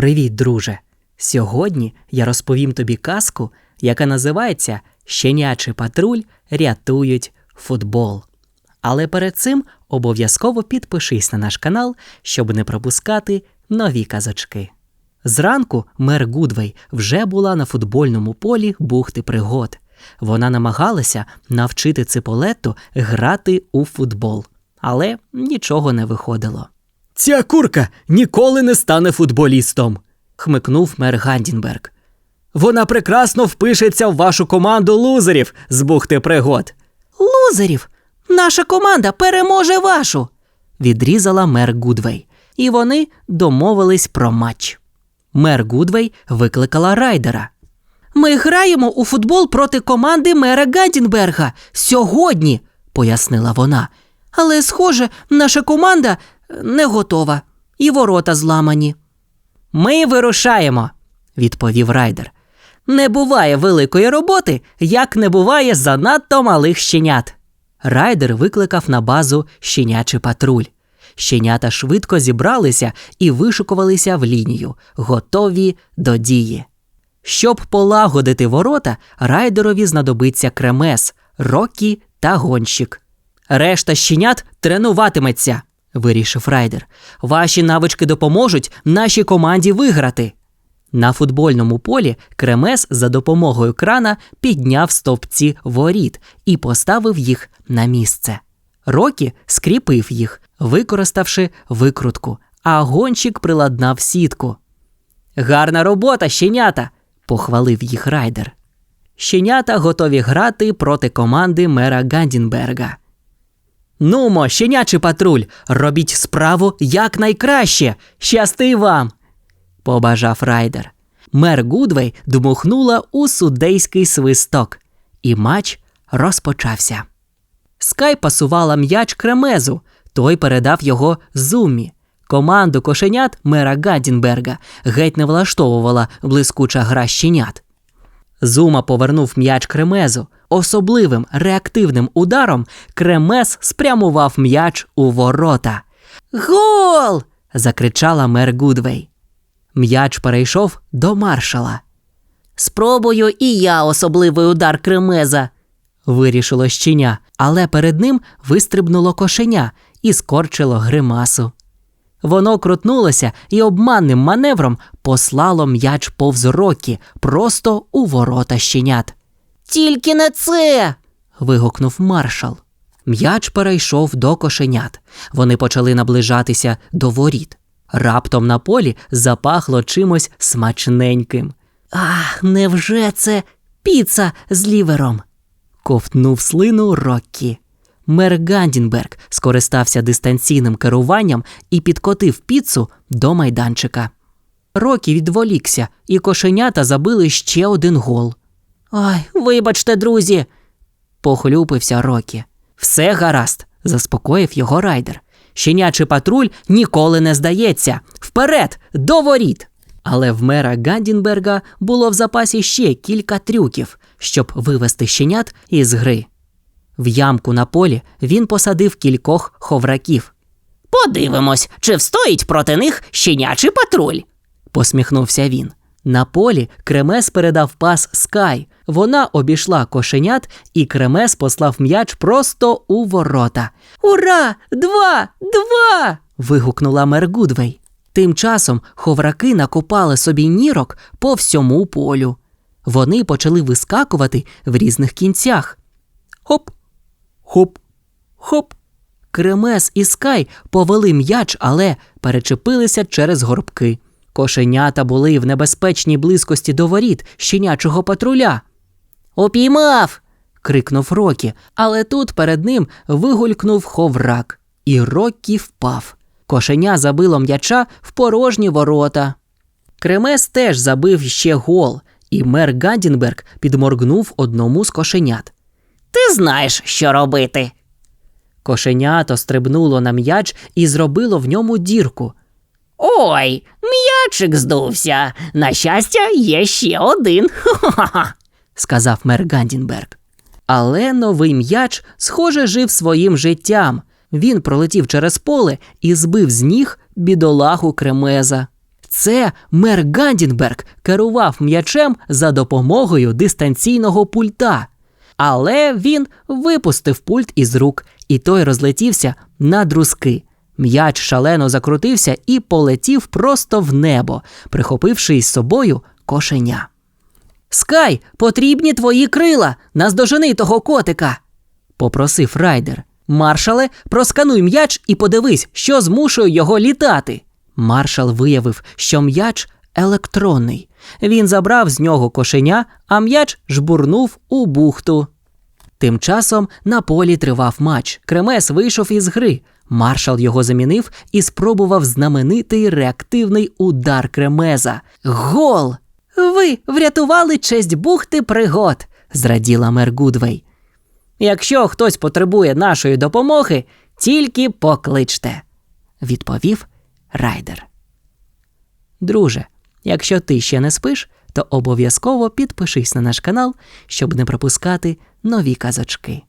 Привіт, друже! Сьогодні я розповім тобі казку, яка називається Щенячий патруль рятують футбол. Але перед цим обов'язково підпишись на наш канал, щоб не пропускати нові казочки. Зранку мер Гудвей вже була на футбольному полі бухти пригод. Вона намагалася навчити Циполетту грати у футбол, але нічого не виходило. Ця курка ніколи не стане футболістом, хмикнув мер Гандінберг. Вона прекрасно впишеться в вашу команду лузерів з бухти пригод. Лузерів? Наша команда переможе вашу. відрізала мер Гудвей, і вони домовились про матч. Мер Гудвей викликала райдера. Ми граємо у футбол проти команди мера Гандінберга сьогодні, пояснила вона. Але, схоже, наша команда не готова, і ворота зламані. Ми вирушаємо, відповів райдер. Не буває великої роботи, як не буває занадто малих щенят. Райдер викликав на базу щенячий патруль. Щенята швидко зібралися і вишукувалися в лінію, готові до дії. Щоб полагодити ворота, райдерові знадобиться кремес, рокі та гонщик. Решта щенят тренуватиметься, вирішив райдер. Ваші навички допоможуть нашій команді виграти. На футбольному полі Кремес за допомогою крана підняв стовпці воріт і поставив їх на місце. Рокі скріпив їх, використавши викрутку, а гонщик приладнав сітку. Гарна робота, щенята! похвалив їх райдер. Щенята готові грати проти команди мера Гандінберга. Нумо, щенячий патруль, робіть справу якнайкраще. Щасти вам, побажав райдер. Мер Гудвей дмухнула у судейський свисток, і матч розпочався. Скай пасувала м'яч кремезу, той передав його зумі. Команду кошенят мера Гадінберга геть не влаштовувала блискуча гра щенят. Зума повернув м'яч кремезу. Особливим реактивним ударом кремес спрямував м'яч у ворота. Гол! закричала мер Гудвей. М'яч перейшов до маршала. Спробую і я особливий удар кремеза, вирішило щеня, але перед ним вистрибнуло кошеня і скорчило гримасу. Воно крутнулося і обманним маневром послало м'яч повз рокі просто у ворота щенят. Тільки не це. вигукнув маршал. М'яч перейшов до кошенят. Вони почали наближатися до воріт. Раптом на полі запахло чимось смачненьким. Ах, невже це піца з лівером? ковтнув слину Роккі. Мер Гандінберг скористався дистанційним керуванням і підкотив піцу до майданчика. Рокі відволікся, і кошенята забили ще один гол. Ай, вибачте, друзі, похлюпився Рокі. Все гаразд, заспокоїв його райдер. Щенячий патруль ніколи не здається. Вперед, до воріт! Але в мера Гандінберга було в запасі ще кілька трюків, щоб вивести щенят із гри. В ямку на полі він посадив кількох ховраків. Подивимось, чи встоїть проти них щенячий патруль, посміхнувся він. На полі Кремес передав пас Скай. Вона обійшла кошенят, і Кремес послав м'яч просто у ворота. Ура! Два! Два! вигукнула мер Гудвей. Тим часом ховраки накопали собі нірок по всьому полю. Вони почали вискакувати в різних кінцях. Хоп, хоп, хоп. Кремес і Скай повели м'яч, але перечепилися через горбки. Кошенята були в небезпечній близькості до воріт щенячого патруля. Опіймав. крикнув Рокі, але тут перед ним вигулькнув ховрак, і Рокі впав. Кошеня забило м'яча в порожні ворота. Кремес теж забив ще гол, і мер Гандінберг підморгнув одному з кошенят. Ти знаєш, що робити. Кошенято стрибнуло на м'яч і зробило в ньому дірку. Ой, м'ячик здувся. На щастя, є ще один. Ха-ха-ха, сказав мер Гандінберг. Але новий м'яч, схоже, жив своїм життям. Він пролетів через поле і збив з ніг бідолагу кремеза. Це мер Гандінберг керував м'ячем за допомогою дистанційного пульта. Але він випустив пульт із рук, і той розлетівся на друзки. М'яч шалено закрутився і полетів просто в небо, прихопивши із собою кошеня. Скай, потрібні твої крила, наздожени того котика, попросив райдер. Маршале, проскануй м'яч і подивись, що змушує його літати. Маршал виявив, що м'яч електронний. Він забрав з нього кошеня, а м'яч жбурнув у бухту. Тим часом на полі тривав матч. Кремес вийшов із гри. Маршал його замінив і спробував знаменитий реактивний удар Кремеза. Гол! Ви врятували честь бухти пригод, зраділа мер Гудвей. Якщо хтось потребує нашої допомоги, тільки покличте, відповів райдер. Друже, якщо ти ще не спиш, то обов'язково підпишись на наш канал, щоб не пропускати нові казочки.